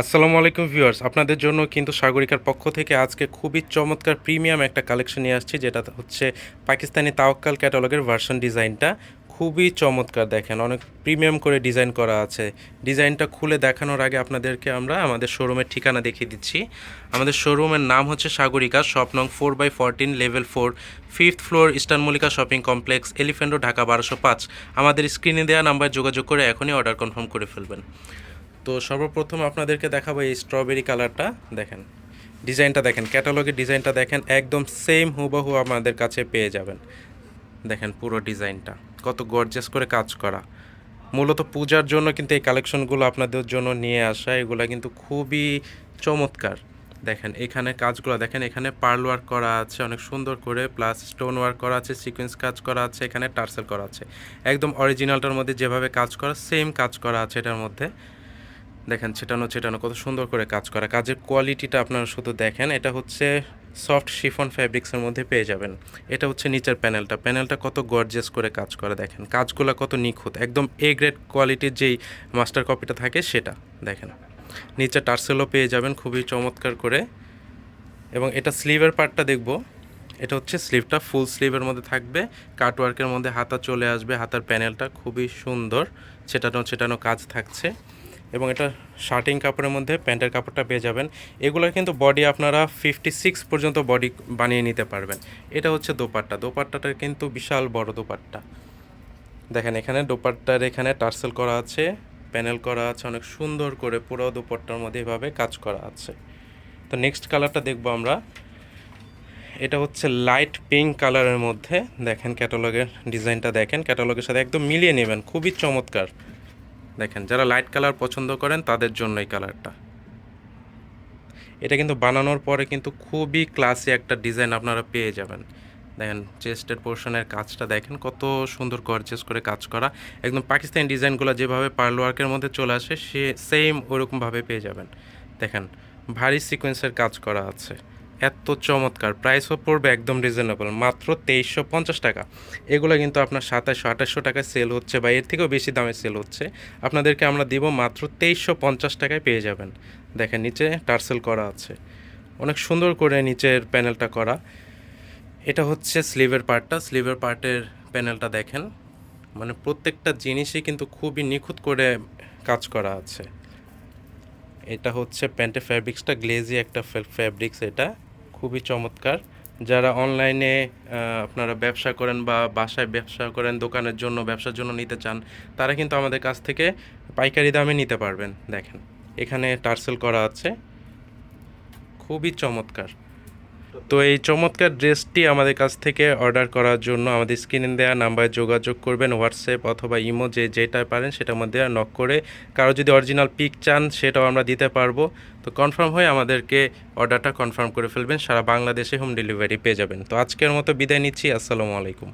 আসসালামু আলাইকুম ভিউয়ার্স, আপনাদের জন্য কিন্তু সাগরিকার পক্ষ থেকে আজকে খুবই চমৎকার প্রিমিয়াম একটা কালেকশন নিয়ে আসছি, যেটা হচ্ছে পাকিস্তানি তাওয়াক্কাল ক্যাটালগের ভার্সন ডিজাইনটা। খুবই চমৎকার দেখেন, অনেক প্রিমিয়াম করে ডিজাইন করা আছে। ডিজাইনটা খুলে দেখানোর আগে আপনাদেরকে আমরা আমাদের শোরুমের ঠিকানা দেখিয়ে দিচ্ছি। আমাদের শোরুমের নাম হচ্ছে সাগরিকা শপ নং four by fourteen level four fifth floor Eastern Mallika shopping complex elephant Dhaka বারোশো পাঁচ। আমাদের স্ক্রিনে দেওয়া নাম্বার যোগাযোগ করে এখনই অর্ডার কনফার্ম করে ফেলবেন। তো সর্বপ্রথম আপনাদেরকে দেখাবো এই স্ট্রবেরি কালারটা দেখেন। ডিজাইনটা দেখেন ক্যাটালগের ডিজাইনটা দেখেন, একদম সেম হুবহু আমাদের কাছে পেয়ে যাবেন। দেখেন পুরো ডিজাইনটা, কত গর্জেস করে কাজ করা। মূলত পূজার জন্য কিন্তু এই কালেকশনগুলো আপনাদের জন্য নিয়ে আসা, এগুলো কিন্তু খুবই চমৎকার। দেখেন, এখানে কাজগুলো, দেখেন, এখানে পার্ল ওয়ার্ক করা আছে, অনেক সুন্দর করে প্লাস স্টোন ওয়ার্ক করা আছে সিকোয়েন্স কাজ করা আছে, এখানে টার্সেল করা আছে। একদম অরিজিনালটার মধ্যে যেভাবে কাজ করা সেম কাজ করা আছে এটার মধ্যে। দেখেন ছেটানো ছেটানো, কত সুন্দর করে কাজ করা। কাজের কোয়ালিটিটা আপনারা শুধু দেখেন, এটা হচ্ছে সফট শিফন ফ্যাব্রিক্সের মধ্যে পেয়ে যাবেন। এটা হচ্ছে নিচের প্যানেলটা প্যানেলটা কত গর্জেস করে কাজ করে, দেখেন। কাজগুলো কত নিখুঁত, একদম এ গ্রেড কোয়ালিটির যেই মাস্টার কপিটা থাকে সেটা, দেখেন। নিচে টার্সেলও পেয়ে যাবেন, খুবই চমৎকার করে। এবং এটা স্লিভের পার্টটা দেখব। এটা হচ্ছে স্লিভটা ফুল স্লিভের মধ্যে থাকবে। কাটওয়ার্কের মধ্যে হাতা চলে আসবে, হাতার প্যানেলটা খুবই সুন্দর। ছেটানো ছেটানো কাজ থাকছে। এবং এটা শার্টিং কাপড়ের মধ্যে, প্যান্টের কাপড়টা পেয়ে যাবেন। এগুলোর কিন্তু বডি আপনারা ফিফটি সিক্স পর্যন্ত বডি বানিয়ে নিতে পারবেন। এটা হচ্ছে দোপাট্টা। দোপাট্টাটার কিন্তু বিশাল বড় দোপাট্টা। দেখেন, এখানে দোপাট্টার এখানে টার্সেল করা আছে, প্যানেল করা আছে, অনেক সুন্দর করে পুরো দোপাট্টার মধ্যে এভাবে কাজ করা আছে। তো নেক্সট কালারটা দেখব আমরা। এটা হচ্ছে লাইট পিঙ্ক কালারের মধ্যে। দেখেন, ক্যাটালগের ডিজাইনটা দেখেন। ক্যাটালগের সাথে একদম মিলিয়ে নেবেন। খুবই চমৎকার। দেখেন, যারা লাইট কালার পছন্দ করেন, তাদের জন্য এই কালারটা এটা কিন্তু বানানোর পরে কিন্তু খুবই ক্লাসি একটা ডিজাইন আপনারা পেয়ে যাবেন। দেখেন চেস্টের পোর্শনের কাজটা দেখেন, কত সুন্দর গর্জেস করে কাজ করা। একদম পাকিস্তানি ডিজাইনগুলো যেভাবে পার্ল ওয়ার্কের মধ্যে চলে আসে, সে সেম ওরকমভাবে পেয়ে যাবেন। দেখেন, ভারী সিকোয়েন্সের কাজ করা আছে। এত চমৎকার। প্রাইসও পড়বে একদম রিজনেবল মাত্র তেইশশো পঞ্চাশ টাকা। এগুলো কিন্তু আপনার সাতাশশো আঠাশশো টাকায় সেল হচ্ছে বা এর থেকেও বেশি দামে সেল হচ্ছে। আপনাদেরকে আমরা দিব মাত্র তেইশশো পঞ্চাশ টাকায় পেয়ে যাবেন। দেখেন নিচে টার্সেল করা আছে। অনেক সুন্দর করে নিচের প্যানেলটা করা। এটা হচ্ছে স্লিভের পার্টটা স্লিভের পার্টের প্যানেলটা দেখেন। মানে প্রত্যেকটা জিনিসই কিন্তু খুবই নিখুঁত করে কাজ করা আছে। এটা হচ্ছে প্যান্টের ফ্যাব্রিক্সটা গ্লেজি একটা ফ্যাব্রিক্স এটা। খুবই চমৎকার। যারা অনলাইনে আপনারা ব্যবসা করেন বা বাসায় ব্যবসা করেন, দোকানের জন্য, ব্যবসার জন্য নিতে চান, তারা কিন্তু আমাদের কাছ থেকে পাইকারি দামে নিতে পারবেন। দেখেন, এখানে টার্সেল করা আছে। খুবই চমৎকার। তো এই চমৎকার ড্রেসটি আমাদের কাছ থেকে অর্ডার করার জন্য আমাদের স্ক্রিনে দেওয়া নাম্বারে যোগাযোগ করবেন, হোয়াটসঅ্যাপ অথবা ইমো যে যেটা পারেন সেটার মধ্যে নক করে। কারও যদি অরিজিনাল পিক চান সেটাও আমরা দিতে পারব। তো কনফার্ম হয়ে আমাদেরকে অর্ডারটা কনফার্ম করে ফেলবেন, সারা বাংলাদেশে হোম ডেলিভারি পেয়ে যাবেন। তো আজকের মতো বিদায় নিচ্ছি, আসসালামু আলাইকুম।